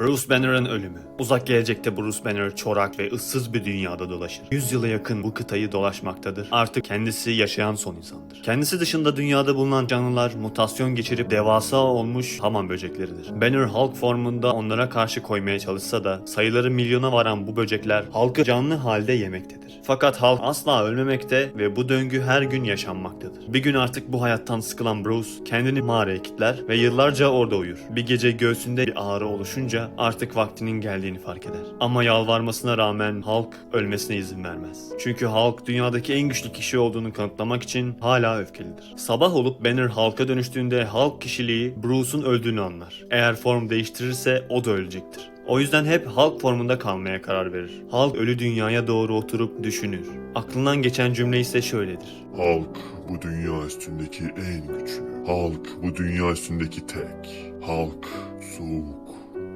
Bruce Banner'ın ölümü. Uzak gelecekte Bruce Banner çorak ve ıssız bir dünyada dolaşır. 100 yıla yakın bu kıtayı dolaşmaktadır. Artık kendisi yaşayan son insandır. Kendisi dışında dünyada bulunan canlılar mutasyon geçirip devasa olmuş hamam böcekleridir. Banner Hulk formunda onlara karşı koymaya çalışsa da sayıları milyona varan bu böcekler halkı canlı halde yemektedir. Fakat halk asla ölmemekte ve bu döngü her gün yaşanmaktadır. Bir gün artık bu hayattan sıkılan Bruce kendini mağaraya kilitler ve yıllarca orada uyur. Bir gece göğsünde bir ağrı oluşunca artık vaktinin geldiğini fark eder. Ama yalvarmasına rağmen Hulk ölmesine izin vermez. Çünkü Hulk dünyadaki en güçlü kişi olduğunu kanıtlamak için hala öfkelidir. Sabah olup Banner Hulk'a dönüştüğünde Hulk kişiliği Bruce'un öldüğünü anlar. Eğer form değiştirirse o da ölecektir. O yüzden hep Hulk formunda kalmaya karar verir. Hulk ölü dünyaya doğru oturup düşünür. Aklından geçen cümle ise şöyledir. Halk bu dünya üstündeki en güçlü. Halk bu dünya üstündeki tek. Halk soğuk